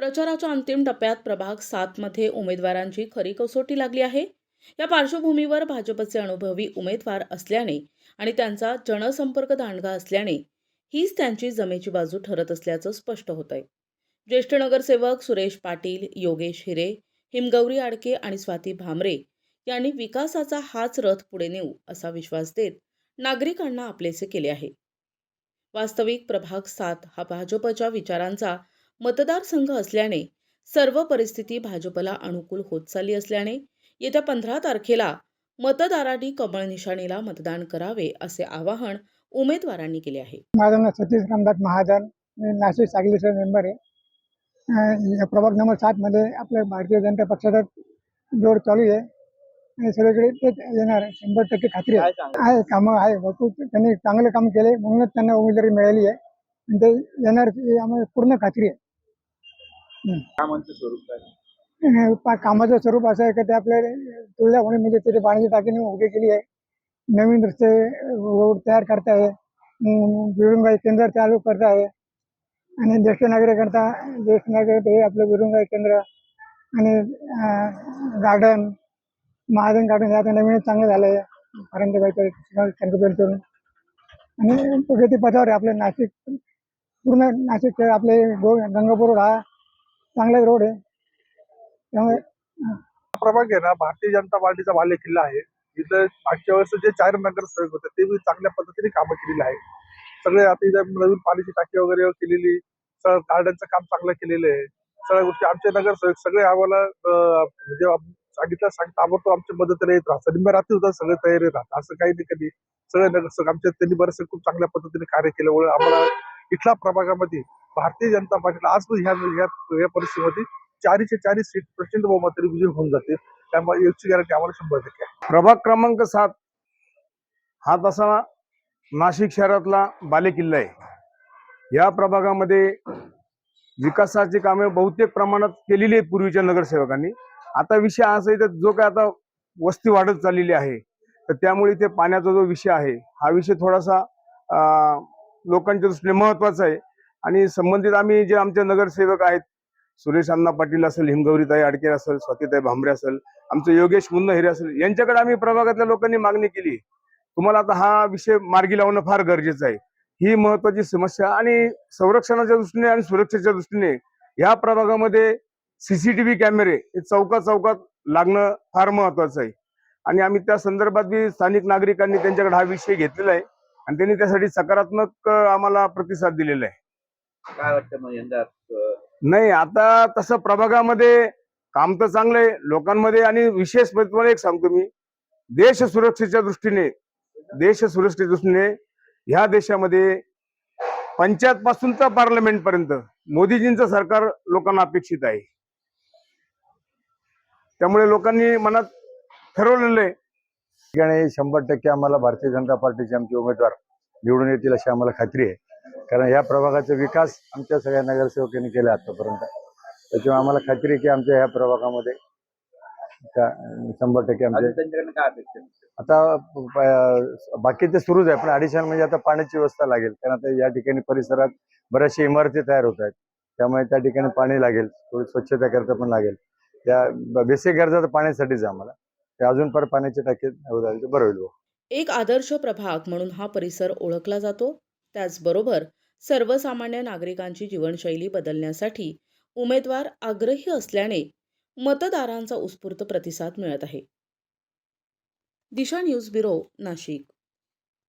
प्रचाराच्या अंतिम टप्प्यात प्रभाग सातमध्ये उमेदवारांची खरी कसोटी लागली आहे. या पार्श्वभूमीवर भाजपचे अनुभवी उमेदवार असल्याने आणि त्यांचा जनसंपर्क दांडगा असल्याने हीच त्यांची जमेची बाजू ठरत असल्याचं स्पष्ट होत आहे ज्येष्ठ नगरसेवक सुरेश पाटील योगेश हिरे हिमगौरी आडके आणि स्वाती भामरे यांनी विकासाचा हाच रथ पुढे नेऊ असा विश्वास देत नागरिकांना आपलेसे केले आहे. वास्तविक प्रभाग सात हा भाजपच्या विचारांचा मतदारसंघ असल्याने सर्व परिस्थिती भाजपला अनुकूल होत चालली असल्याने येत्या पंधरा तारखेला मतदारांनी कमळ निशाणीला मतदान करावे असे आवाहन उमेदवारांनी केले आहे. माझं नाव सतीश रामदास महाजन. मी नाशिक सांगलीचा मेंबर आहे. या प्रभाग नंबर सातमध्ये आपल्या भारतीय जनता पक्षाचा जोर चालू आहे. आणि सगळीकडे तेच येणार शंभर टक्के खात्री आहे. कामं आहे. भरपूर त्यांनी चांगलं काम केले. म्हणूनच त्यांना उमेदवारी मिळाली आहे. आणि ते येणार आम्हाला पूर्ण खात्री आहे. कामांचं स्वरूप काय? पा- कामाचं स्वरूप असं आहे की ते आपल्या तुळजाभवानी म्हणजे तिथे पाण्याची टाकीने उभी केली आहे. नवीन रस्ते रोड तयार करता आहे. विरुंगाई केंद्र चालू करता आहे. आणि ज्येष्ठ नागरिकांचा ज्येष्ठ नागरिक हे आपलं विरुंगाई केंद्र आणि गार्डन महाजन गार्डन हे आता नवीनच चांगलं झालं आहे. आणि प्रगती पथावर आहे आपलं नाशिक पूर्ण नाशिक आपले गो गंगापूर रोड हा चांगला रोड आहे. त्यामुळे प्रभाग आहे ना भारतीय जनता पार्टीचा बाले किल्ला आहे. इथं मागच्या वेळेस जे चार नगरसेवक होते ते बी चांगल्या पद्धतीने कामं केलेली आहे सगळे आता इथं नवीन पाण्याची टाकी वगैरे केलेली सगळं गार्डनचं काम चांगलं केलेलं आहे. सगळ्या गोष्टी आमचे नगरसेवक सगळे आम्हाला अं, म्हणजे सांगितलं सांग ताबडतोब आमच्या मदतीला येत राहतात. निम्म्या रात्री सुद्धा सगळे तयारी राहतात असं काही नाही कधी. सगळे नगरसेवक आमच्या त्यांनी बरेचसे खूप चांगल्या पद्धतीने कार्य केल्यामुळे आम्हाला इथल्या प्रभागामध्ये भारतीय जनता पार्टीला आज पण ह्या ह्या- या परिस्थितीमध्ये चारीचे चारी सीट प्रचंड बहुमताने विजय होऊन जाते त्यामुळे याची गॅरंटी आम्हाला शंभर टक्के आहे. प्रभाग क्रमांक सात. हा तसा नाशिक शहरातला बालेकिल्ला आहे. या प्रभागामध्ये विकासाची कामे बहुतेक प्रमाणात केलेली आहेत पूर्वीच्या नगरसेवकांनी. आता विषय असा आहे तर जो काय आता वस्ती वाढत चाललेली आहे तर त्यामुळे इथे पाण्याचा जो विषय आहे हा विषय थोडासा लोकांच्या दृष्टीने महत्त्वाचा आहे. आणि संबंधित आम्ही जे आमचे नगरसेवक आहेत सुरेश अण्णा पाटील असेल हिमगौरीताई आडके असेल स्वातीताई भांबरे असेल आमचं योगेश मुन्न हिरे असेल यांच्याकडे आम्ही प्रभागातल्या लोकांनी मागणी केली. तुम्हाला आता हा विषय मार्गी लावणं फार गरजेचं आहे. ही महत्वाची समस्या आणि संरक्षणाच्या दृष्टीने आणि सुरक्षेच्या दृष्टीने या प्रभागामध्ये सीसीटीव्ही कॅमेरे हे चौका चौकात लागणं फार महत्वाचं आहे. आणि आम्ही त्या संदर्भात बी स्थानिक नागरिकांनी त्यांच्याकडे हा विषय घेतलेला आहे आणि त्यांनी त्यासाठी सकारात्मक आम्हाला प्रतिसाद दिलेला आहे. काय वाटतं मग यंदा नाही आता तसं प्रभागामध्ये काम तर चांगलं आहे लोकांमध्ये आणि विशेष म्हणजे तुम्हाला एक सांगतो मी देश सुरक्षेच्या दृष्टीने देश सुरक्षेच्या दृष्टीने ह्या देशामध्ये पंचायत पासून तर पार्लमेंट पर्यंत मोदीजींचं सरकार लोकांना अपेक्षित आहे. त्यामुळे लोकांनी मनात ठरवलेलं आहे. ठिकाणी शंभर टक्के आम्हाला भारतीय जनता पार्टीचे आमचे उमेदवार निवडून येतील अशी आम्हाला खात्री आहे. कारण या प्रभागाचा विकास आमच्या सगळ्या नगरसेवकांनी केला आतापर्यंत. त्याच्यामुळे आम्हाला खात्री आहे की आमच्या ह्या प्रभागामध्ये का- शंभर टक्के अजून आमचे त्यांच्याकडनं काय अपेक्षा आहे? आता प- बाकी ते सुरूच आहे पण ॲडिशनल म्हणजे आता पाण्याची व्यवस्था लागेल. कारण आता या ठिकाणी परिसरात बऱ्याचशा इमारती तयार होत आहेत. त्यामुळे त्या ठिकाणी पाणी लागेल थोडी स्वच्छता करता पण लागेल. त्या बेसिक गरजा तर पाण्यासाठीच आहे आम्हाला. ते अजून परत पाण्याची टाकी झाली तर बरं होईल. एक आदर्श प्रभाग म्हणून हा परिसर ओळखला जातो. त्याचबरोबर सर्वसामान्य नागरिकांची जीवनशैली बदलण्यासाठी उमेदवार आग्रही असल्याने मतदारांचा उत्स्फूर्त प्रतिसाद मिळत आहे. Disha news bureau Nashik.